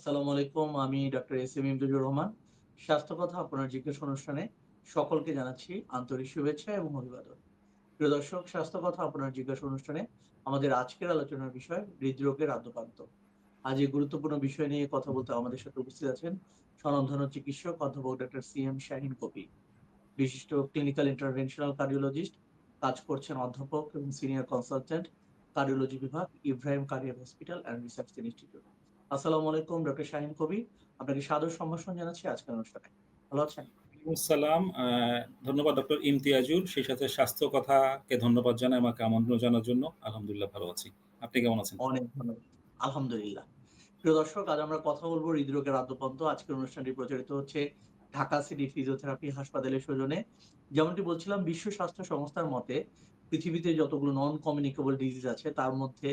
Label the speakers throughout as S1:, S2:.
S1: আসসালামু আলাইকুম। আমি doctor S M Imtajur Rahman. স্বাস্থ্য কথা আপনার জিজ্ঞাসা অনুষ্ঠানে সকলকে জানাচ্ছি আন্তরিক শুভেচ্ছা এবং অভিবাদন। প্রিয় দর্শক, স্বাস্থ্য কথা আপনার জিজ্ঞাসা অনুষ্ঠানে আমাদের আজকের আলোচনার বিষয় হৃদরোগের আদ্যপান্ত। আজ এই গুরুত্বপূর্ণ বিষয় নিয়ে কথা বলতে আমাদের সাথে উপস্থিত আছেন স্বনামধন্য চিকিৎসক অধ্যাপক doctor C M Shahin Kabir. বিশিষ্ট ক্লিনিক্যাল ইন্টারভেনশনাল কার্ডিওলজিস্ট, কাজ করছেন অধ্যাপক এবং সিনিয়র কনসালট্যান্ট কার্ডিওলজি বিভাগ, Ibrahim cardiac hospital and research institute. আসসালামু আলাইকুম ডক্টর শাহীন কবির। আপনাকে সাদর সম্ভাষণ জানাচ্ছি আজকের অনুষ্ঠানে। ভালো আছেন?
S2: সালাম ধন্যবাদ ডক্টর। সেই সাথে স্বাস্থ্য কথাকে ধন্যবাদ জানাই আমাকে আমন্ত্রণ জানার জন্য। আলহামদুলিল্লাহ ভালো আছি। আপনি কেমন আছেন?
S1: অনেক ধন্যবাদ। আলহামদুলিল্লাহ। প্রিয় দর্শক, আজ আমরা কথা বলব হৃদরোগের আদ্যপান্ত। আজকের অনুষ্ঠানটি প্রচারিত হচ্ছে ঢাকা সিটি ফিজিওথেরাপি হাসপাতালের সৌজন্যে। যেমনটি বলছিলাম বিশ্ব স্বাস্থ্য সংস্থার মতে পৃথিবীতে যতগুলো নন কমিউনিকেবল ডিজিজ আছে তার মধ্যে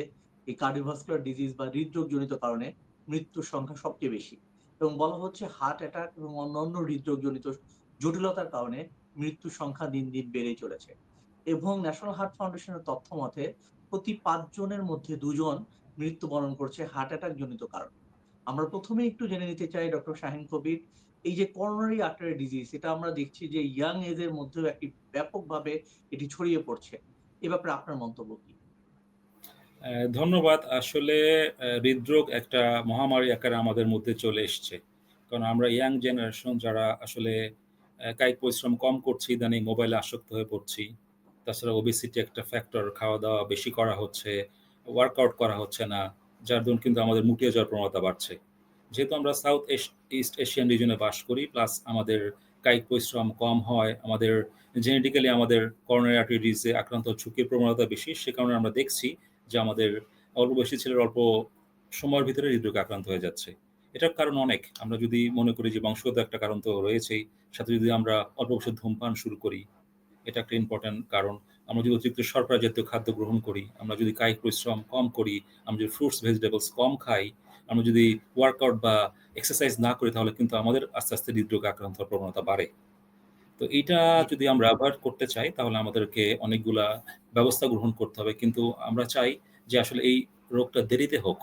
S1: এই কার্ডিওভাস্কুলার ডিজিজ বা হৃদরোগজনিত কারণে মৃত্যুর সংখ্যা সবচেয়ে বেশি। এবং বলা হচ্ছে হার্ট অ্যাটাক এবং অন্যান্য হৃদরোগজনিত জটিলতার কারণে মৃত্যুর সংখ্যা দিন, দিন বেড়েই চলেছে। এবং ন্যাশনাল হার্ট ফাউন্ডেশনের তথ্য মতে প্রতি পাঁচজনের মধ্যে দুজন মৃত্যুবরণ করছে হার্ট অ্যাটাক জনিত কারণে। আমরা ১ম এ একটু জেনে নিতে চাই ডক্টর শাহীন কবির, এই যে করোনারি আর্টারি ডিজিজ এটা আমরা দেখছি যে ইয়াং এজ এর মধ্যেও একটি ব্যাপকভাবে এটি ছড়িয়ে পড়ছে। এ ব্যাপারে আপনার মন্তব্য কি?
S2: ধন্যবাদ। আসলে হৃদরোগ একটা মহামারী আকারে আমাদের মধ্যে চলে এসছে। কারণ আমরা ইয়াং জেনারেশন যারা আসলে কায়িক পরিশ্রম কম করছি, ইদানিং মোবাইলে আসক্ত হয়ে পড়ছি। তাছাড়া ওবেসিটি একটা ফ্যাক্টর, খাওয়া-দাওয়া বেশি করা হচ্ছে, ওয়ার্কআউট করা হচ্ছে না। যার দরুন কিন্তু আমাদের মুটিয়ে যাওয়ার প্রবণতা বাড়ছে। যেহেতু আমরা সাউথ ইস্ট এশিয়ান রিজনে বাস করি, প্লাস আমাদের কায়িক পরিশ্রম কম হয়, আমাদের জেনেটিক্যালি আমাদের করোনারি আর্টারি আক্রান্ত ঝুঁকির প্রবণতা বেশি। সে কারণে আমরা দেখছি যে আমাদের অল্প বয়সী ছেলের অল্প সময়ের ভিতরে হৃদরোগে আক্রান্ত হয়ে যাচ্ছে। এটার কারণ অনেক। আমরা যদি মনে করি যে বংশগত একটা কারণ তো রয়েছেই। সাথে যদি আমরা অল্প বয়সে ধূমপান শুরু করি, এটা একটা ইম্পোর্টেন্ট কারণ। আমরা যদি অতিরিক্ত শর্করা জাতীয় খাদ্য গ্রহণ করি, আমরা যদি কায়িক পরিশ্রম কম করি, আমরা যদি ফ্রুটস, ভেজিটেবলস কম খাই, আমরা যদি ওয়ার্কআউট বা এক্সারসাইজ না করি তাহলে কিন্তু আমাদের আস্তে, আস্তে হৃদরোগে আক্রান্ত হওয়ার প্রবণতা বাড়ে। তো এইটা
S1: জি।
S2: যদি আমরা এভয়েড করতে চাই তাহলে আমাদেরকে অনেকগুলা ব্যবস্থা গ্রহণ করতে হবে। কিন্তু আমরা চাই যে আসলে এই রোগটা দেরিতে হোক।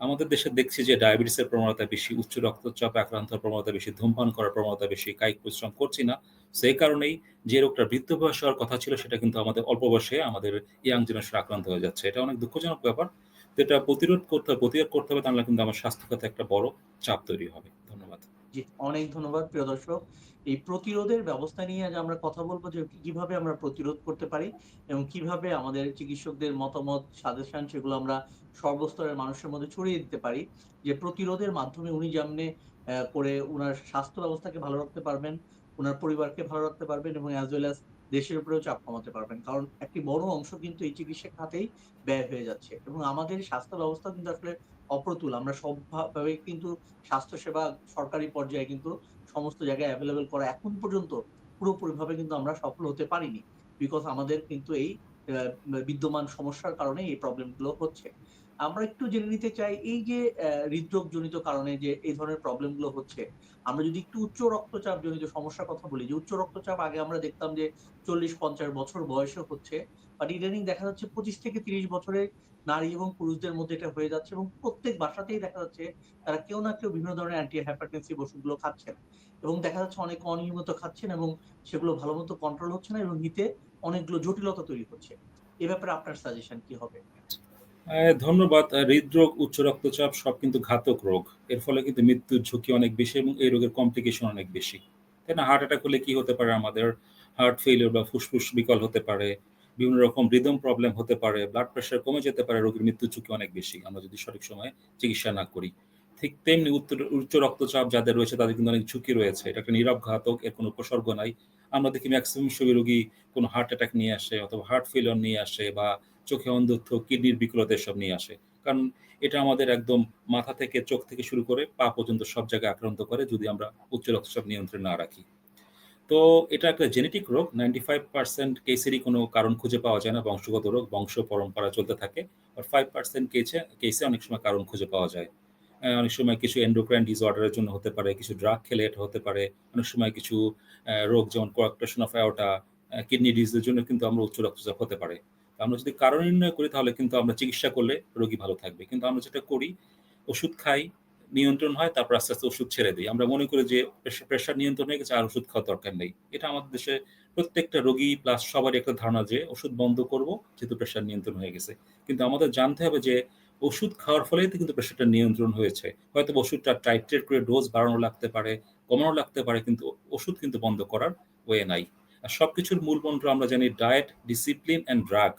S2: আমাদের দেশে দেখছি যে ডায়াবেটিসের প্রবণতা বেশি, উচ্চ রক্তচাপে আক্রান্ত প্রবণতা বেশি, ধূমপান করার প্রবণতা বেশি, কায়িক পরিশ্রম করছি না। সো এই কারণেই যে রোগটা বৃদ্ধ বয়স হওয়ার কথা ছিল সেটা কিন্তু আমাদের অল্প বয়সে আমাদের ইয়াং জেনারেশন আক্রান্ত হয়ে যাচ্ছে। এটা অনেক দুঃখজনক ব্যাপার। তো এটা প্রতিরোধ করতে হবে, প্রতিরোধ করতে হবে তাহলে কিন্তু আমার স্বাস্থ্য খাতে একটা বড় চাপ তৈরি হবে।
S1: জি, অনেক ধন্যবাদ প্রিয় দর্শক। এই প্রতিরোধের ব্যবস্থা নিয়ে আজ আমরা কথা বলব যে কীভাবে আমরা প্রতিরোধ করতে পারি এবং কীভাবে আমাদের চিকিৎসকদের মতামত, সাজেশন সেগুলো আমরা সর্বস্তরের মানুষের মধ্যে ছড়িয়ে দিতে পারি। যে প্রতিরোধের মাধ্যমে উনি যেমনে করে ওনার স্বাস্থ্য ব্যবস্থাকে ভালো রাখতে পারবেন, ওনার পরিবারকে ভালো রাখতে পারবেন এবং as well as দেশের উপরেও চাপ কমাতে পারবেন। কারণ একটি বড় অংশ কিন্তু এই চিকিৎসা খাতেই ব্যয় হয়ে যাচ্ছে এবং আমাদের স্বাস্থ্য ব্যবস্থা কিন্তু আসলে অপ্রতুল। আমরা সবভাবে কিন্তু স্বাস্থ্যসেবা সরকারি পর্যায়ে কিন্তু সমস্ত জায়গায় অ্যাভেলেবেল করা এখন পর্যন্ত পুরোপুরিভাবে কিন্তু আমরা সফল হতে পারিনি। বিকজ আমাদের কিন্তু এই বিদ্যমান সমস্যার কারণে এই প্রবলেমগুলো হচ্ছে। আমরা একটু জেনে নিতে চাই এই যে হৃদরোগজনিত কারণে যে এই ধরনের প্রবলেমগুলো হচ্ছে, আমরা যদি একটু উচ্চ রক্তচাপ জনিত সমস্যার কথা বলি যে উচ্চ রক্তচাপ আগে আমরা দেখতাম যে ৪০-৫০ বছর বয়সে হচ্ছে। বাট ইদানিং দেখা যাচ্ছে ২৫ থেকে ৩০ বছরের নারী এবং পুরুষদের মধ্যে এটা হয়ে যাচ্ছে এবং প্রত্যেক বাসাতেই দেখা যাচ্ছে তারা কেউ না কেউ বিভিন্ন ধরনের অ্যান্টি হাইপারটেনসিভ ওষুধগুলো খাচ্ছেন। এবং দেখা যাচ্ছে অনেকে অনিয়মিত খাচ্ছেন এবং সেগুলো ভালোমতো কন্ট্রোল হচ্ছে না এবং হিতে অনেকগুলো জটিলতা তৈরি হচ্ছে। এ ব্যাপারে আপনার সাজেশন কি হবে?
S2: ধন্যবাদ। হৃদরোগ, উচ্চ রক্তচাপ সব কিন্তু ঘাতক রোগ। এর ফলে কিন্তু মৃত্যুর ঝুঁকি অনেক বেশি এবং এই রোগের কমপ্লিকেশন অনেক বেশি। তাই না? হার্ট অ্যাটাক হলে কি হতে পারে আমাদের? হার্ট ফেইলিউর বা ফুসফুস বিকল হতে পারে। বিভিন্ন রকম রিদম প্রবলেম হতে পারে। ব্লাড প্রেশার কমে যেতে পারে। রোগীর মৃত্যু ঝুঁকি অনেক বেশি। আমরা যদি সঠিক সময়ে চিকিৎসা না করি। ঠিক তেমনি উচ্চ রক্তচাপ যাদের রয়েছে তাদের কিন্তু অনেক ঝুঁকি রয়েছে। এটা একটা নীরব ঘাতক। এর কোনো উপসর্গ নাই। আমরা দেখি মেক্সিমাম সময় রোগী কোনো হার্ট অ্যাটাক নিয়ে আসে অথবা হার্ট ফেইলিউর নিয়ে আসে বা চোখে অন্ধত্ব, কিডনির বিকলতা এসব নিয়ে আসে। কারণ এটা আমাদের একদম মাথা থেকে চোখ থেকে শুরু করে পা পর্যন্ত সব জায়গায় আক্রান্ত করে যদি আমরা উচ্চ রক্তচাপ নিয়ন্ত্রণে না রাখি। তো এটা একটা জেনেটিক রোগ। 95% কেসেরই কোনো কারণ খুঁজে পাওয়া যায় না। বংশগত রোগ, বংশ পরম্পরা চলতে থাকে। আর 5% কেচে কেসে অনেক সময় কারণ খুঁজে পাওয়া যায়। অনেক সময় কিছু এন্ডোক্রাইন ডিসঅর্ডার এর জন্য হতে পারে, কিছু ড্রাগ খেলে এটা হতে পারে। অনেক সময় কিছু রোগ যেমন coarctation of aorta, uh kidney disease এর জন্য কিন্তু আমরা উচ্চ রক্তচাপ হতে পারে। আমরা যদি কারণ নির্ণয় করি তাহলে কিন্তু আমরা চিকিৎসা করলে রোগী ভালো থাকবে। কিন্তু আমরা যেটা করি ওষুধ খাই, নিয়ন্ত্রণ হয়, তারপর আস্তে আস্তে ওষুধ ছেড়ে দিই। আমরা মনে করি যে প্রেশার নিয়ন্ত্রণ হয়ে গেছে, আর ওষুধ খাওয়ার দরকার নেই। এটা আমাদের দেশে প্রত্যেকটা রোগী প্লাস সবারই একটা ধারণা যে ওষুধ বন্ধ করব, যেহেতু প্রেশার নিয়ন্ত্রণ হয়ে গেছে। কিন্তু আমাদের জানতে হবে যে ওষুধ খাওয়ার ফলেই তো কিন্তু প্রেশারটা নিয়ন্ত্রণ হয়েছে। হয়তো ওষুধটা টাইট্রেট করে ডোজ বাড়ানো লাগতে পারে, কমানো লাগতে পারে, কিন্তু ওষুধ কিন্তু বন্ধ করার ওয়ে নাই। আর সব কিছুর মূল মন্ত্র আমরা জানি ডায়েট ডিসিপ্লিন অ্যান্ড ড্রাগ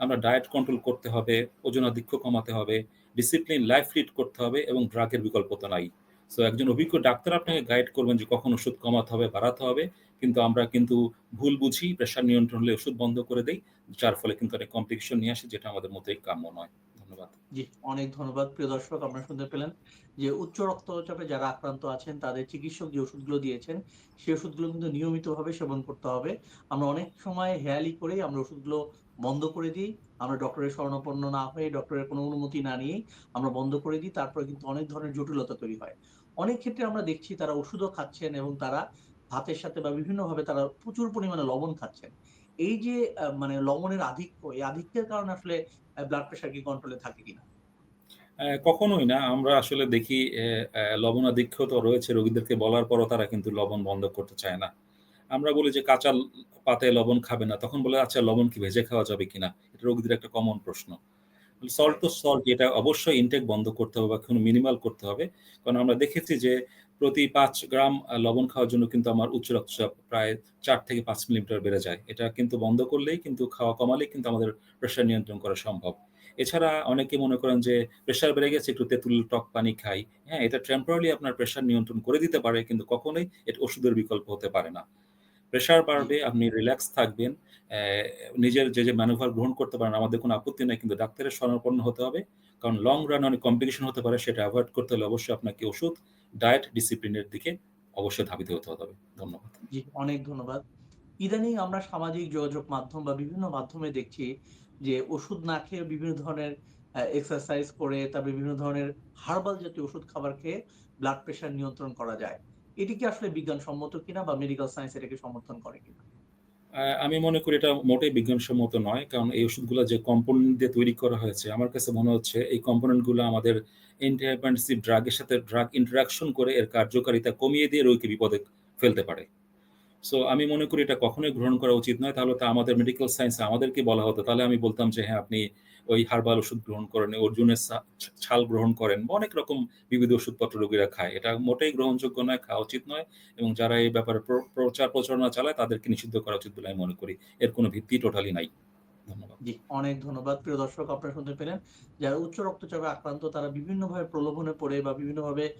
S2: আমরা ডায়েট কন্ট্রোল করতে হবে, ওজন আধিক্য কমাতে হবে ডিসিপ্লিন লাইফ লিড করতে হবে এবং ড্রাগের বিকল্প তো নাই। সো একজন অভিজ্ঞ ডাক্তার আপনাকে গাইড করবেন যে কখন ওষুধ কমাতে হবে, বাড়াতে হবে। কিন্তু আমরা কিন্তু ভুল বুঝি প্রেশার নিয়ন্ত্রণ হলে ওষুধ বন্ধ করে দেই, যার ফলে কিন্তু অনেক কমপ্লিকেশন নিয়ে আসে, যেটা আমাদের মধ্যেই কাম্য নয়। ধন্যবাদ।
S1: জি, অনেক ধন্যবাদ। প্রিয় দর্শক, আপনারা শুনতে পেলেন যে উচ্চ রক্তচাপে যারা আক্রান্ত আছেন, তাদের চিকিৎসক যে ওষুধগুলো দিয়েছেন, সেই ওষুধগুলো কিন্তু নিয়মিতভাবে সেবন করতে হবে। আমরা অনেক সময় হেয়ালি করেই আমরা ওষুধগুলো বন্ধ করে দিই। আমরা ডক্টরের শরণাপন্ন না হয়ে ডক্টরের কোনো অনুমতি না নিয়েই আমরা বন্ধ করে দিই। তারপরে কিন্তু অনেক ধরনের জটিলতা তৈরি হয়। অনেক ক্ষেত্রে আমরা দেখছি তারা ওষুধও খাচ্ছেন এবং তারা ভাতের সাথে বা বিভিন্নভাবে তারা প্রচুর পরিমাণে লবণ খাচ্ছেন। এই যে মানে লবণের আধিক্য, এই আধিক্যের কারণে আসলে ব্লাড প্রেশার কি কন্ট্রোলে থাকে কিনা?
S2: কখনোই না। আমরা আসলে দেখি লবণাধিক্য তো রয়েছে। রোগীদেরকে বলার পরও তারা কিন্তু লবণ বন্ধ করতে চায় না। আমরা বলি যে কাঁচা পাতে লবণ খাবে না, তখন বলে আচ্ছা লবণ কি ভেজে খাওয়া যাবে কিনা? এটা রোগীদের একটা কমন প্রশ্ন। সল্ট তো সল্ট এটা অবশ্যই ইনটেক বন্ধ করতে হবে বা কোনো মিনিমাল করতে হবে। কারণ আমরা দেখেছি যে প্রতি পাঁচ গ্রাম লবণ খাওয়ার জন্য কিন্তু আমার উচ্চ রক্তচাপ প্রায় চার থেকে পাঁচ মিলিমিটার বেড়ে যায়। এটা কিন্তু বন্ধ করলেই কিন্তু খাওয়া কমালেই কিন্তু আমাদের প্রেশার নিয়ন্ত্রণ করা সম্ভব। এছাড়া অনেকে মনে করেন যে প্রেশার বেড়ে গেছে, একটু তেঁতুল, টক পানি খাই। হ্যাঁ এটা টেম্পোরারি আপনার প্রেশার নিয়ন্ত্রণ করে দিতে পারে, কিন্তু কখনোই এটা ওষুধের বিকল্প হতে পারে না। প্রেশার বাড়বে, আপনি রিল্যাক্স থাকবেন। নিজের যে যে ম্যানুভার গ্রহণ করতে পারেন, আমাদের কোনো আপত্তি নেই, কিন্তু ডাক্তারের শরণাপন্ন হতে হবে। কারণ লং রান অনেক কমপ্লিকেশন হতে পারে, সেটা অ্যাভয়েড করতে হলে অবশ্যই আপনাকে ওষুধ ডায়েট ডিসিপ্লিনের দিকে অবশ্যই ধাবিত হতে হবে। ধন্যবাদ।
S1: জি, অনেক ধন্যবাদ। ইদানিং আমরা সামাজিক যোগাযোগ মাধ্যম বা বিভিন্ন মাধ্যমে দেখছি যে, ওষুধ না খেয়ে বিভিন্ন ধরনের এক্সারসাইজ করে, তারপরে বিভিন্ন ধরনের হার্বাল জাতীয় ওষুধ খাবার খেয়ে ব্লাড প্রেশার নিয়ন্ত্রণ করা যায়। এটি কি আসলে বিজ্ঞানসম্মত কিনা বা মেডিকেল সায়েন্স এটাকে সমর্থন করে কিনা?
S2: আমি মনে করি এটা মোটেই বিজ্ঞানসম্মত নয়, কারণ এই ওষুধগুলো যে কম্পোনেন্ট দিয়ে তৈরি করা হয়েছে, আমার কাছে মনে হচ্ছে এই কম্পোনেন্টগুলো আমাদের অ্যান্টিহাইপারটেনসিভ ড্রাগের সাথে ড্রাগ ইন্টারাকশন করে এর কার্যকারিতা কমিয়ে দিয়ে রোগীকে বিপদে ফেলতে পারে। সো আমি মনে করি এটা কখনোই গ্রহণ করা উচিত নয়। তাহলে তো আমাদের মেডিকেল সায়েন্সে আমাদেরকে বলা হতো। তাহলে আমি বলতাম যে হ্যাঁ আপনি ওই হার্বাল ওষুধ গ্রহণ করেন অর্জুনের ছাল গ্রহণ করেন, অনেক রকম বিবিধ ওষুধপত্র রোগীরা খায়। এটা মোটেই গ্রহণযোগ্য নয়, খাওয়া উচিত নয় এবং যারা এই ব্যাপারে প্র- প্রচার প্রচারণা চালায় তাদেরকে নিষিদ্ধ করা উচিত বলে আমি মনে করি। এর কোনো ভিত্তি টোটালি নাই।
S1: অনেক ধন্যবাদ। প্রিয় দর্শক, আপনারা শুনতে পেলেন, যারা উচ্চ রক্তচাপে আক্রান্ত, তারা বিভিন্নভাবে প্রলোভনে পড়ে বা বিভিন্নভাবে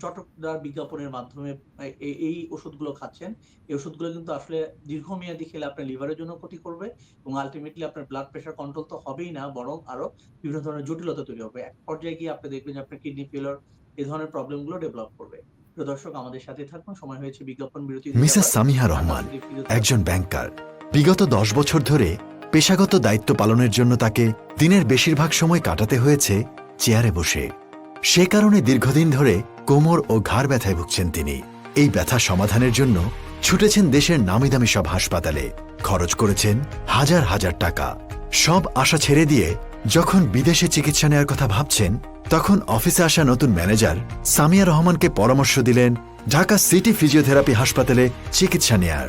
S1: চটকদার বিজ্ঞাপনের মাধ্যমে এই- ওষুধগুলো খাচ্ছেন। এই ওষুধগুলো কিন্তু আসলে দীর্ঘমেয়াদী খেলে আপনার লিভারের জন্য ক্ষতি করবে এবং আলটিমেটলি আপনার ব্লাড প্রেশার কন্ট্রোল তো হবেই না বরং আরও বিভিন্ন ধরনের জটিলতা তৈরি হবে। এক পর্যায়ে গিয়ে আপনি দেখবেন যে আপনার কিডনি ফেলার এই ধরনের প্রবলেমগুলো ডেভেলপ করবে। দর্শক আমাদের সাথে থাকুন। সময় হয়েছে বিজ্ঞাপন বিরতি
S3: মিসেস সামিহা রহমান একজন ব্যাংকার বিগত দশ বছর ধরে পেশাগত দায়িত্ব পালনের জন্য তাকে দিনের বেশিরভাগ সময় কাটাতে হয়েছে চেয়ারে বসে। সে কারণে দীর্ঘদিন ধরে কোমর ও ঘাড় ব্যথায় ভুগছেন তিনি। এই ব্যথা সমাধানের জন্য ছুটেছেন দেশের নামিদামি সব হাসপাতালে। খরচ করেছেন হাজার হাজার টাকা। সব আশা ছেড়ে দিয়ে যখন বিদেশে চিকিৎসা নেওয়ার কথা ভাবছেন, তখন অফিসে আসা নতুন ম্যানেজার সামিয়া রহমানকে পরামর্শ দিলেন ঢাকা সিটি ফিজিওথেরাপি হাসপাতালে চিকিৎসা নেয়ার।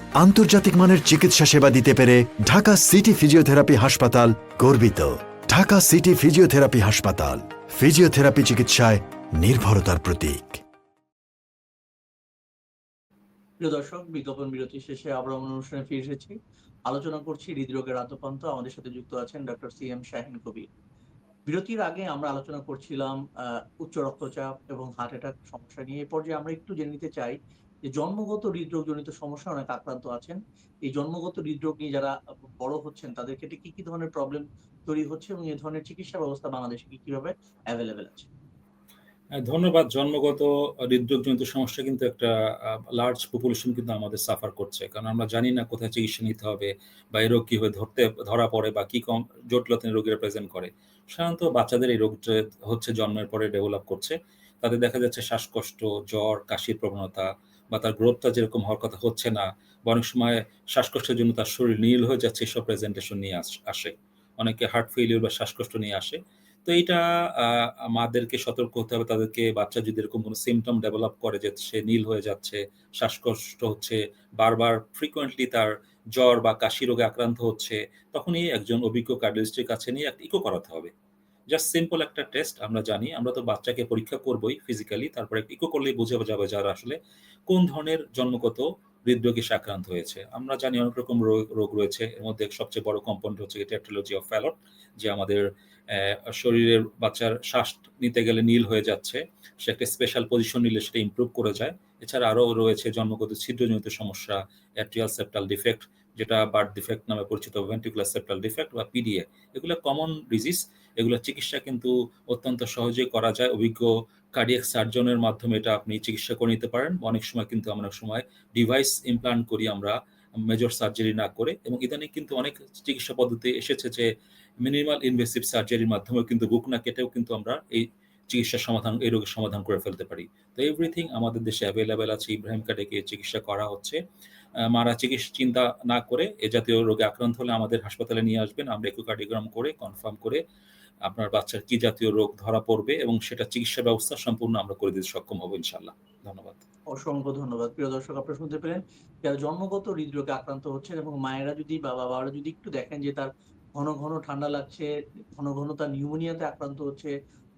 S3: আন্তর্জাতিক মানের চিকিৎসা সেবা দিতে পেরে ঢাকা সিটি ফিজিওথেরাপি হাসপাতাল গর্বিত। ঢাকা সিটি ফিজিওথেরাপি হাসপাতাল, ফিজিওথেরাপি চিকিৎসায় নির্ভরতার প্রতীক।
S1: দর্শক, বিজ্ঞাপন বিরতি শেষে আবার অনুষ্ঠানে ফিরে এসেছি। আলোচনা করছি হৃদরোগের আদ্যপান্ত। আমাদের সাথে যুক্ত আছেন doctor C M Shahin Kabir. বিরতির আগে আমরা আলোচনা করছিলাম উচ্চ রক্তচাপ এবং হার্ট অ্যাটাক সমস্যা নিয়ে। এই পর্যায়ে আমরা একটু জেনে নিতে চাই যে জন্মগত হৃদরোগজনিত সমস্যা অনেক আক্রান্ত আছেন, এই জন্মগত হৃদরোগ নিয়ে যারা বড় হচ্ছেন, তাদের ক্ষেত্রে কি কি ধরনের প্রবলেম তৈরি হচ্ছে এবং এই ধরনের চিকিৎসা ব্যবস্থা বাংলাদেশে কি, কীভাবে অ্যাভেলেবেল আছে?
S2: ধন্যবাদ। জন্মগত হৃদরোগজনিত সমস্যা কিন্তু একটা লার্জ পপুলেশন কিন্তু আমাদের সাফার করছে। কারণ আমরা জানি না কোথায় চিকিৎসা নিতে হবে বা এই রোগ কীভাবে ধরতে, ধরা পড়ে বা কী কম জটিলতা রোগীরা প্রেজেন্ট করে। সাধারণত বাচ্চাদের এই রোগটা হচ্ছে জন্মের পরে ডেভেলপ করছে, তাদের দেখা যাচ্ছে শ্বাসকষ্ট, জ্বর, কাশির প্রবণতা বা তার গ্রোথটা যেরকম হওয়ার কথা হচ্ছে না বা অনেক সময় শ্বাসকষ্টের জন্য তার শরীর নীল হয়ে যাচ্ছে এসব প্রেজেন্টেশন নিয়ে আসে অনেকে হার্ট ফেলিওর বা শ্বাসকষ্ট নিয়ে আসে। তো আহ, মাদেরকে সতর্ক হতে হবে তাদেরকে বাচ্চা যদি এরকম কোনো সিমটম ডেভেলপ করে যে সে নীল হয়ে যাচ্ছে শ্বাসকষ্ট হচ্ছে বারবার ফ্রিকোয়েন্টলি তার জ্বর বা কাশি রোগে আক্রান্ত হচ্ছে তখনই একজন অভিজ্ঞ কার্ডিওলজিস্টের কাছে নিয়ে ইকো করাতে হবে। জাস্ট সিম্পল একটা টেস্ট আমরা জানি। আমরা তো বাচ্চাকে পরীক্ষা করবই ফিজিক্যালি তারপরে ইকো করলেই বোঝা যাবে যারা আসলে কোন ধরনের জন্মগত হৃদরোগে আক্রান্ত হয়েছে। আমরা জানি অনেক রকম রোগ রয়েছে। এর মধ্যে সবচেয়ে বড় কম্পাউন্ড হচ্ছে টেট্রোলজি অফ ফ্যালট যে আমাদের শরীরের বাচ্চার শ্বাস নিতে গেলে নীল হয়ে যাচ্ছে। সে একটা স্পেশাল পজিশন নিলে সেটা ইমপ্রুভ করে যায়। এছাড়া আরও রয়েছে জন্মগত ছিদ্রজনিত সমস্যা অ্যাট্রিয়াল সেপ্টাল ডিফেক্ট যেটা বার্থ ডিফেক্ট নামে পরিচিত ভেন্টিকুলার সেপ্টাল ডিফেক্ট বা পিডিএ এগুলো কমন ডিজিজ এগুলো চিকিৎসা কিন্তু অত্যন্ত সহজেই করা যায়। অভিজ্ঞ কার্ডিয়াক সার্জনের মাধ্যমে এটা আপনি চিকিৎসা করে নিতে পারেন। অনেক সময় কিন্তু আমরা সময় ডিভাইস ইমপ্লান্ট করি আমরা মেজর সার্জারি না করে এবং ইদানিং কিন্তু অনেক চিকিৎসা পদ্ধতি এসেছে যে মিনিমাল ইনভেসিভ সার্জারির মাধ্যমেও কিন্তু বুক না কেটেও কিন্তু আমরা এই চিকিৎসার সমাধান, এই রোগের সমাধান করে ফেলতে পারি। তো এভরিথিং আমাদের দেশে অ্যাভেলেবেল আছে। ইব্রাহিম কার্ডেকে চিকিৎসা করা হচ্ছে। মারা চিকিৎসা চিন্তা না করে এ জাতীয় রোগে আক্রান্ত হলে আমাদের হাসপাতালে নিয়ে আসবেন। আমরা ইকোকার্ডিওগ্রাম করে কনফার্ম করে আপনার বাচ্চার কি জাতীয় রোগ ধরা পড়বে এবং সেটা চিকিৎসা ব্যবস্থা সম্পূর্ণ আমরা করে দিতে সক্ষম হব ইনশাল্লাহ ধন্যবাদ।
S1: অসংখ্য ধন্যবাদ। প্রিয় দর্শক, আপনারা শুনতে পেলেন যারা জন্মগত হৃদরোগে আক্রান্ত হচ্ছেন এবং মায়েরা যদি বা বাবারা যদি একটু দেখেন যে তার ঘন ঘন ঠান্ডা লাগছে, ঘন ঘন তার নিউমোনিয়াতে আক্রান্ত হচ্ছে,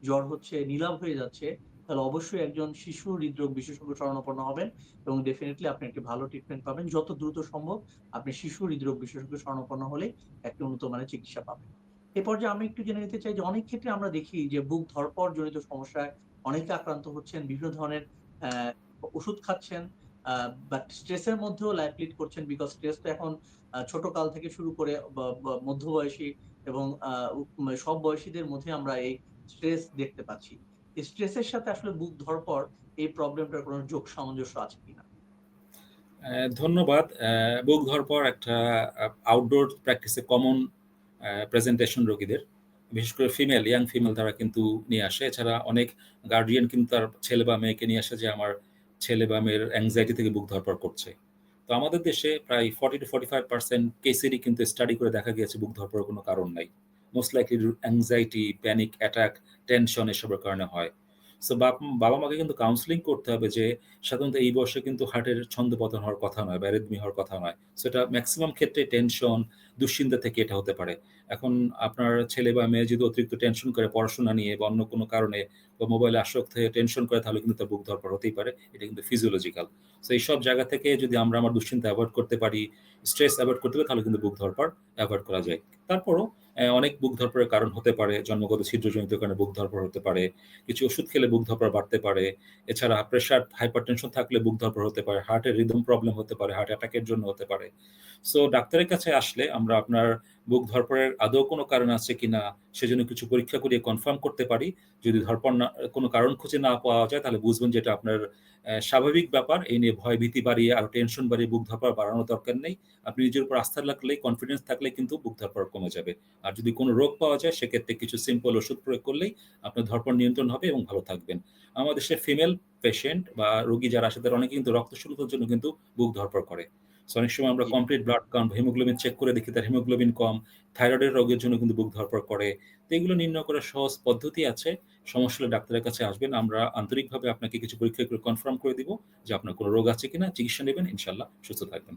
S1: জ্বর হচ্ছে, নীলাভ হয়ে যাচ্ছে তাহলে অবশ্যই একজন শিশু হৃদরোগ বিশেষজ্ঞ শরণাপন্ন হবেন এবং ডেফিনেটলি আপনি একটি ভালো ট্রিটমেন্ট পাবেন। যত দ্রুত সম্ভব আপনি শিশু হৃদরোগ বিশেষজ্ঞ শরণাপন্ন হলে একটি উন্নত মানের চিকিৎসা পাবেন। এ পর্যায়ে আমি একটু জেনে নিতে চাই যে অনেক ক্ষেত্রে আমরা দেখি যে বুক ধরপর জনিত সমস্যায় অনেকে আক্রান্ত হচ্ছেন, বিভিন্ন ধরনের ওষুধ খাচ্ছেন বাট স্ট্রেসের মধ্যেও লাইফ লিড করছেন বিকজ স্ট্রেস তো এখন ছোট কাল থেকে শুরু করে মধ্যবয়সী এবং সব বয়সীদের মধ্যে আমরা এই স্ট্রেস দেখতে পাচ্ছি। স্ট্রেসের সাথে আসলে বুক ধরপড় এই প্রবলেমটার কোনো যোগ সামঞ্জস্য আছে কিনা?
S2: ধন্যবাদ। বুক ধরার পর একটা আউটডোর প্র্যাকটিসে কমন প্রেজেন্টেশন রোগীদের, বিশেষ করে ফিমেল ইয়াং ফিমেল তারা কিন্তু নিয়ে আসে। এছাড়া অনেক গার্ডিয়ান কিন্তু তার ছেলে বা মেয়েকে নিয়ে আসে যে, আমার ছেলে বা মেয়ের অ্যাংজাইটি থেকে বুক ধরপর করছে। তো আমাদের দেশে প্রায় forty two forty five percent কেসেরই কিন্তু স্টাডি করে দেখা গিয়েছে বুক ধরপড়ের কোনো কারণ নাই। Most likely anxiety panic attack tension এসবের কারণে হয়। সো বাবা মাকে কিন্তু কাউন্সিলিং করতে হবে যে, সাধারণত এই বয়সে কিন্তু হার্টের ছন্দপতন হওয়ার কথা নয় বা রেদমি হওয়ার কথা নয়। সেটা ম্যাক্সিমাম ক্ষেত্রে টেনশন দুশ্চিন্তা থেকে এটা হতে পারে। এখন আপনার ছেলে বা মেয়ে যদি অতিরিক্ত টেনশন করে পড়াশোনা নিয়ে বা অন্য কোনো কারণে বা মোবাইলে আসক্ত হয়ে টেনশন করে, তাহলে কিন্তু তার বুক ধরপড় হতেই পারে। এটা কিন্তু ফিজিওলজিক্যাল সো এইসব জায়গা থেকে যদি আমরা আমার দুশ্চিন্তা অ্যাভয়েড করতে পারি স্ট্রেস অ্যাভয়েড করতে পারি, তাহলে কিন্তু বুক ধরপড় অ্যাভয়েড করা যায়। তারপরও অনেক বুক ধরপড়ের কারণ হতে পারে, জন্মগত ছিদ্রজনিত কারণে বুক ধরপড় হতে পারে, কিছু ওষুধ খেলে বুক ধরপড় বাড়তে পারে, এছাড়া প্রেশার হাইপারটেনশন থাকলে বুক ধরপড় হতে পারে হার্টের রিদম প্রবলেম হতে পারে হার্ট অ্যাটাকের জন্য হতে পারে। সো ডাক্তারের কাছে আসলে আমরা আপনার বুক ধরপড়ের আদৌ কোনো কারণ আছে কিনা সেজন্য কিছু পরীক্ষা করিয়ে কনফার্ম করতে পারি। যদি ধরপড় না, কোনো কারণ খুঁজে না পাওয়া যায়, তাহলে বুঝবেন যেটা আপনার স্বাভাবিক ব্যাপার। এই নিয়ে ভয়, ভীতি বাড়িয়ে আর টেনশন বাড়িয়ে বুক ধরপড় বাড়ানোর দরকার নেই। আপনি নিজের উপর আস্থা রাখলেই কনফিডেন্স থাকলে কিন্তু বুক ধরপড় কমে যাবে। আর যদি কোনো রোগ পাওয়া যায়, সেক্ষেত্রে কিছু সিম্পল ওষুধ প্রয়োগ করলেই আপনার ধরপড় নিয়ন্ত্রণ হবে এবং ভালো থাকবেন। আমাদের দেশে ফিমেল পেশেন্ট বা রোগী যারা আসে তারা অনেকে কিন্তু রক্তশূন্যতার জন্য কিন্তু বুক ধরপড় করে। অনেক সময় আমরা। Complete blood count haemoglobin check করে দেখি তার হিমোগ্লোবিন কম থাইরয়েডের রোগের জন্য কিন্তু বুক ধরপড় করে। তো এগুলো নির্ণয় করার সহজ পদ্ধতি আছে। সমস্যা হলে ডাক্তারের কাছে আসবেন আমরা আন্তরিকভাবে আপনাকে কিছু পরীক্ষা করে কনফার্ম করে দিব যে আপনার কোনো রোগ আছে কিনা। চিকিৎসা নেবেন ইনশাল্লাহ সুস্থ থাকবেন।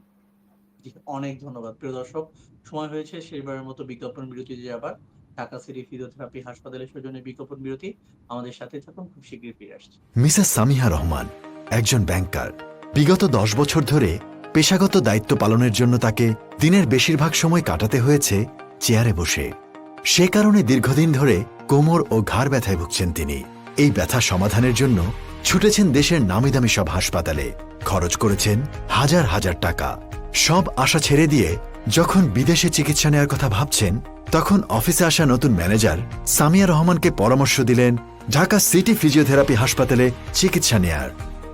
S1: অনেক ধন্যবাদ। প্রিয় দর্শক সময় হয়েছে শেষবারের মতো বিজ্ঞাপন বিরতিতে যাবার ঢাকা সিটি ফিজিওথেরাপি হাসপাতালের সৌজন্যে বিজ্ঞাপন বিরতি। আমাদের সাথে থাকুন খুব শীঘ্রই ফিরে আসছি।
S3: মিসেস সামিহা রহমান একজন ব্যাংকার বিগত দশ বছর ধরে পেশাগত দায়িত্ব পালনের জন্য তাকে দিনের বেশিরভাগ সময় কাটাতে হয়েছে চেয়ারে বসে। সে কারণে দীর্ঘদিন ধরে কোমর ও ঘাড় ব্যথায় ভুগছেন তিনি। এই ব্যথা সমাধানের জন্য ছুটেছেন দেশের নামিদামি সব হাসপাতালে। খরচ করেছেন হাজার হাজার টাকা। সব আশা ছেড়ে দিয়ে যখন বিদেশে চিকিৎসা নেওয়ার কথা ভাবছেন, তখন অফিসে আসা নতুন ম্যানেজার সামিয়া রহমানকে পরামর্শ দিলেন ঢাকা সিটি ফিজিওথেরাপি হাসপাতালে চিকিৎসা নেয়ার।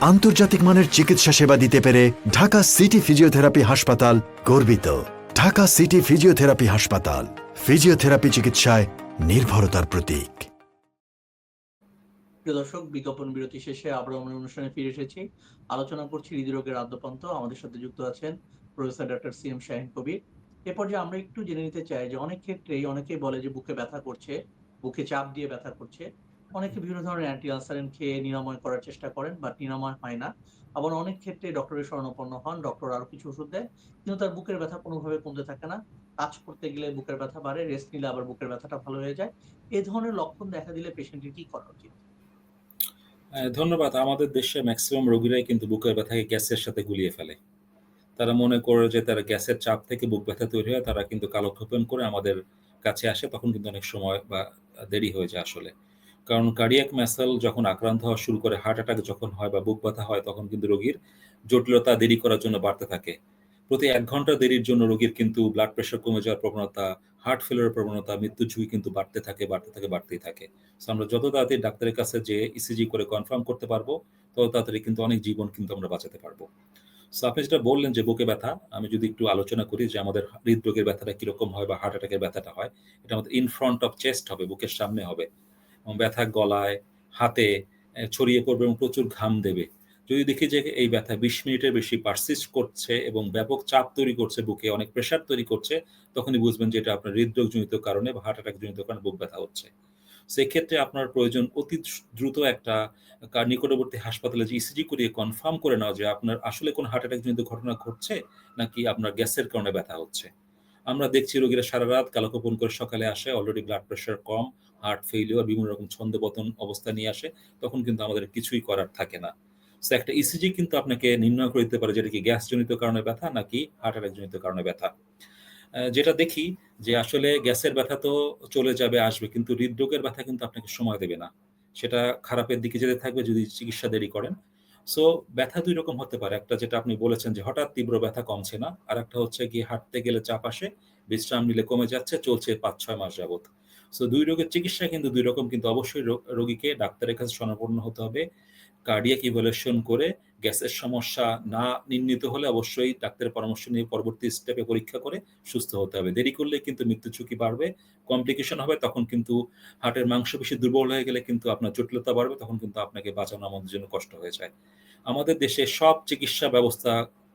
S3: আন্তর্জাতিক মানের চিকিৎসা সেবা দিতে পেরে ঢাকা সিটি ফিজিওথেরাপি হাসপাতাল গর্বিত। ঢাকা সিটি ফিজিওথেরাপি হাসপাতাল, ফিজিওথেরাপি চিকিৎসায় নির্ভরতার প্রতীক।
S1: দর্শক, বিজ্ঞাপন বিরতি শেষে আবার আমরা অনুষ্ঠানে ফিরে এসেছি। আলোচনা করছি হৃদরোগের আদ্যপান্ত। আমাদের সাথে যুক্ত আছেন professor doctor C M Shahin Kabir. এ পর্যায়ে আমরা একটু জেনে নিতে চাই যে অনেক ক্ষেত্রেই অনেকেই বলে যে বুকে ব্যথা করছে, বুকে চাপ দিয়ে ব্যথা করছে। অনেকে বিভিন্ন ধরনের অ্যান্টি আলসারিন খেয়ে নিরাময় করার চেষ্টা করেন বাট নিরাময় হয় না। আবার অনেক ক্ষেত্রে ডক্টরের শরণাপন্ন হন ডক্টর আরও কিছু ওষুধ দেয়, কিন্তু তার বুকের ব্যথা কোনোভাবে কমতে থাকে না। কাজ করতে গেলে বুকের ব্যথা বাড়ে রেস্ট নিলে আবার বুকের ব্যথাটা ভালো হয়ে যায়। এই ধরনের লক্ষণ দেখা দিলে পেশেন্টের কি করা উচিত?
S2: ধন্যবাদ। আমাদের দেশে ম্যাক্সিমাম রোগীরাই কিন্তু বুকের ব্যথাকে গ্যাসের সাথে গুলিয়ে ফেলে। তারা মনে করে যে তারা গ্যাসের চাপ থেকে বুক ব্যথা তৈরি হয়, তারা কিন্তু কালক্ষেপণ করে আমাদের কাছে আসে, তখন কিন্তু অনেক সময় বা দেরি হয়ে যায় আসলে। কারণ কার্ডিয়াক ম্যাসেল যখন আক্রান্ত হওয়া শুরু করে হার্ট অ্যাটাক যখন হয় বা বুক ব্যথা হয়, তখন কিন্তু রোগীর জটিলতা দেরি করার জন্য বাড়তে থাকে। প্রতি এক ঘণ্টা দেরির জন্য রোগীর কিন্তু ব্লাড প্রেশার কমে যাওয়ার প্রবণতা হার্ট ফেলের প্রবণতা মৃত্যু ঝুঁকি কিন্তু বাড়তে থাকে বাড়তে থাকে, বাড়তেই থাকে। So আমরা যত তাড়াতাড়ি ডাক্তারের কাছে যে ইসিজি করে কনফার্ম করতে পারব, তত তাড়াতাড়ি কিন্তু অনেক জীবন কিন্তু আমরা বাঁচাতে পারব। সো আপনি যেটা বললেন যে বুকে ব্যথা, আমি যদি একটু আলোচনা করি যে আমাদের হৃদরোগের ব্যথাটা কীরকম হয় বা হার্ট অ্যাটাকের ব্যথাটা হয়, এটা আমাদের ইন ফ্রন্ট অফ চেস্ট হবে, বুকের সামনে হবে। ব্যথা গলায়, হাতে ছড়িয়ে পড়বে এবং প্রচুর ঘাম দেবে। যদি দেখি যে এই ব্যথা বিশ মিনিটের বেশি পারসিস্ট করছে এবং ব্যাপক চাপ তৈরি করছে, বুকে অনেক প্রেশার তৈরি করছে, তখনই বুঝবেন যে এটা আপনার হৃদরোগজনিত কারণে বা হার্ট অ্যাটাক জনিত কারণে বুক ব্যথা হচ্ছে। সেক্ষেত্রে আপনার প্রয়োজন অতি দ্রুত একটা নিকটবর্তী হাসপাতালে যে ইসিজি করিয়ে কনফার্ম করে নেওয়া যে আপনার আসলে কোন হার্ট অ্যাটাক জনিত ঘটনা ঘটছে নাকি আপনার গ্যাসের কারণে ব্যথা হচ্ছে। আমরা দেখছি রোগীরা সারা রাত কালকোপন করে সকালে আসে অলরেডি ব্লাড প্রেশার কম হার্ট ফেলিওর বিভিন্ন রকম ছন্দপতন অবস্থা নিয়ে আসে, তখন কিন্তু আমাদের কিছুই করার থাকে না। সো একটা ইসিজি কিন্তু আপনাকে নির্ণয় করে দিতে পারে যেটা কি গ্যাস জনিত কারণে ব্যথা নাকি হার্ট অ্যাটাক জনিত কারণে ব্যথা। যেটা দেখি যে আসলে গ্যাসের ব্যথা তো চলে যাবে, আসবে, কিন্তু হৃদরোগের ব্যথা কিন্তু আপনাকে সময় দেবে না। সেটা খারাপের দিকে যেতে থাকবে যদি চিকিৎসা দেরি করেন। সো ব্যথা দুই রকম হতে পারে। একটা যেটা আপনি বলেছেন যে হঠাৎ তীব্র ব্যথা কমছে না, আর একটা হচ্ছে কি হাঁটতে গেলে চাপ আসে, বিশ্রাম নিলে কমে যাচ্ছে, চলছে পাঁচ ছয় মাস যাবত সো দুই রোগের চিকিৎসা কিন্তু দুই রকম, কিন্তু অবশ্যই রোগীকে ডাক্তারের কাছে শরণাপন্ন হতে হবে। কার্ডিয়াক ইভ্যালুয়েশন করে গ্যাসের সমস্যা না নির্ণীত হলে অবশ্যই ডাক্তারের পরামর্শ নিয়ে পরবর্তী স্টেপে পরীক্ষা করে সুস্থ হতে হবে। দেরি করলে কিন্তু মৃত্যু ঝুঁকি বাড়বে কমপ্লিকেশন হবে, তখন কিন্তু হার্টের মাংসপেশি দুর্বল হয়ে গেলে কিন্তু আপনার জটিলতা বাড়বে, তখন কিন্তু আপনাকে বাঁচানো আমাদের জন্য কষ্ট হয়ে যায়। আমাদের দেশে সব চিকিৎসা ব্যবস্থা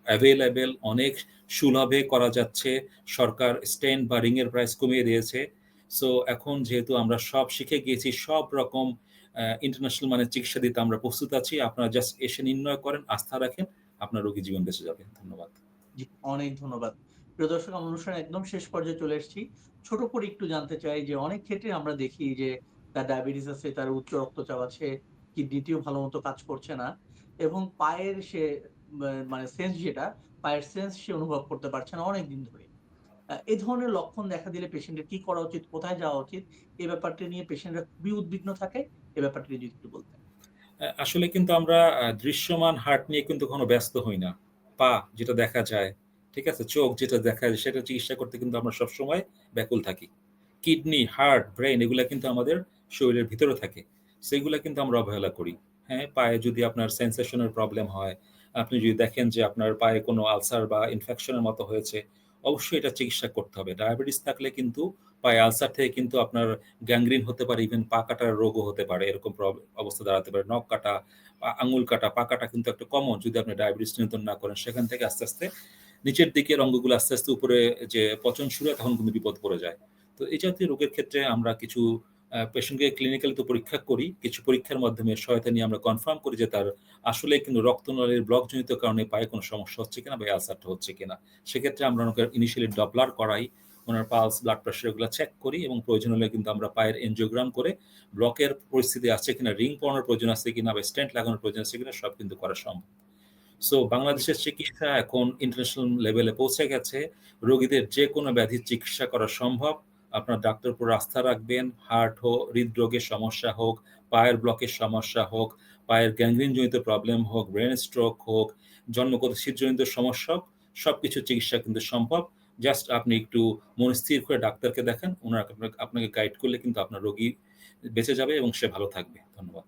S2: অ্যাভেলেবেল অনেক সুলভে করা যাচ্ছে। সরকার স্ট্যান্ড বা রিংয়ের প্রাইস কমিয়ে দিয়েছে। সো এখন যেহেতু আমরা সব শিখে গিয়েছি, সব রকম ইন্টারন্যাশনাল মানে চিকিৎসা দিতে আমরা প্রস্তুত আছি, আপনারা জাস্ট এসে নির্ণয় করেন, আস্থা রাখেন, আপনার রোগী জীবন বেঁচে যাবে। ধন্যবাদ।
S1: অনেক ধন্যবাদ। প্রিয় দর্শক, আমরা অনুষ্ঠান একদম শেষ পর্যায়ে চলে এসেছি। ছোট করে একটু জানতে চাই যে অনেক ক্ষেত্রে আমরা দেখি যে তার ডায়াবেটিস আছে, তার উচ্চ রক্তচাপ আছে কিডনিটিও ভালো মতো কাজ করছে না এবং পায়ের সে মানে সেন্স যেটা, পায়ের সেন্স সে অনুভব করতে পারছে না অনেক দিন ধরে। এই ধরনের লক্ষণ দেখা দিলে পেশেন্টের কি করা উচিত, কোথায় যাওয়া উচিত এই ব্যাপারটা নিয়ে পেশেন্টরা খুবই উদ্বিগ্ন থাকে এই ব্যাপারটা যদি একটু বলতেন।
S2: আসলে কিন্তু আমরা দৃশ্যমান হার্ট নিয়ে কিন্তু কোনো ব্যস্ত হই না। পা যেটা দেখা যায়, ঠিক আছে? চোখ যেটা দেখা যায়, সেটা চিকিৎসা করতে কিন্তু আমরা সবসময় ব্যাকুল থাকি। কিডনি, হার্ট ব্রেন এগুলা কিন্তু আমাদের শরীরের ভিতরে থাকে। সেগুলা কিন্তু আমরা অবহেলা করি। হ্যাঁ পায়ে যদি আপনার সেন্সেশনের প্রবলেম হয়, আপনি যদি দেখেন যে আপনার পায়ে কোনো আলসার বা ইনফেকশনের মতো হয়েছে অবশ্যই এটা চিকিৎসা করতে হবে। ডায়াবেটিস থাকলে কিন্তু পায়ে আলসার থেকে কিন্তু আপনার গ্যাংগ্রিন হতে পারে ইভেন পা কাটার রোগও হতে পারে, এরকম অবস্থা দাঁড়াতে পারে। নখ কাটা আঙুল কাটা, পা কাটা কিন্তু একটা কমন যদি আপনি ডায়াবেটিস নিয়ন্ত্রণ না করেন। সেখান থেকে আস্তে আস্তে নিচের দিকের অঙ্গগুলো আস্তে আস্তে উপরে যে পচন শুরু হয়, তখন কিন্তু বিপদ পড়ে যায়। তো এই জাতীয় রোগের ক্ষেত্রে আমরা কিছু পেশেন্টকে ক্লিনিক্যালি তো পরীক্ষা করি, কিছু পরীক্ষার মাধ্যমে সহায়তা নিয়ে আমরা কনফার্ম করি যে তার আসলে কিন্তু রক্তনালীর ব্লকজনিত কারণে পায়ে কোনো সমস্যা হচ্ছে কিনা বা আলসারটা হচ্ছে কিনা। সেক্ষেত্রে আমরা ওনাকে ইনিশিয়ালি ডপলার করাই, ওনার পালস ব্লাড প্রেশার এগুলো চেক করি এবং প্রয়োজন হলে কিন্তু আমরা পায়ের এনজিওগ্রাম করে ব্লকের পরিস্থিতি আছে কিনা রিং পড়ানোর প্রয়োজন আছে কিনা বা স্ট্যান্ড লাগানোর প্রয়োজন আছে কিনা সব কিন্তু করা সম্ভব। সো বাংলাদেশের চিকিৎসা এখন ইন্টারন্যাশনাল লেভেলে পৌঁছে গেছে। রোগীদের যে কোনো ব্যাধির চিকিৎসা করা সম্ভব। আপনার ডাক্তার উপর আস্থা রাখবেন হার্ট হোক, হৃদরোগের সমস্যা হোক, পায়ের ব্লকের সমস্যা হোক, পায়ের গ্যাংগ্রিনজনিত প্রবলেম হোক ব্রেন স্ট্রোক হোক, জন্মগত শীতজনিত সমস্যা সব কিছু চিকিৎসা কিন্তু সম্ভব। জাস্ট আপনি একটু মন স্থির করে ডাক্তারকে দেখেন, ওনারা আপনাকে- গাইড করলে কিন্তু আপনার রোগী বেঁচে যাবে এবং সে ভালো থাকবে। ধন্যবাদ।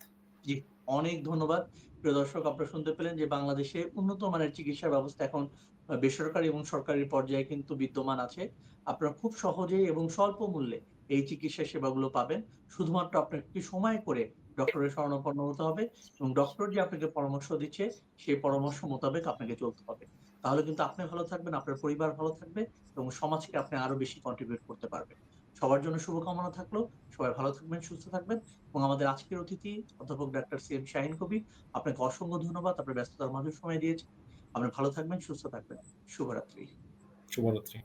S1: জি, অনেক ধন্যবাদ। প্রিয় দর্শক, আপনারা শুনতে পেলেন যে বাংলাদেশে উন্নত মানের চিকিৎসা ব্যবস্থা এখন বেসরকারি এবং সরকারি পর্যায়ে কিন্তু বিদ্যমান আছে। আপনারা খুব সহজেই এবং স্বল্প মূল্যে এই চিকিৎসা সেবাগুলো পাবেন। শুধুমাত্র আপনাকে একটু সময় করে ডক্টরের শরণাপন্ন হতে হবে এবং ডক্টর যে আপনাকে পরামর্শ দিচ্ছে, সেই পরামর্শ মোতাবেক আপনাকে চলতে হবে। তাহলে কিন্তু আপনি ভালো থাকবেন, আপনার পরিবার ভালো থাকবে এবং সমাজকে আপনি আরও বেশি কন্ট্রিবিউট করতে পারবেন। সবার জন্য শুভকামনা থাকল। সবাই ভালো থাকবেন, সুস্থ থাকবেন এবং আমাদের আজকের অতিথি অধ্যাপক doctor C M Shahin Kabir, আপনাকে অসংখ্য ধন্যবাদ। আপনার ব্যস্ততার মাঝে সময় দিয়েছে আপনি ভালো থাকবেন সুস্থ থাকবেন। শুভরাত্রি।
S2: শুভরাত্রি।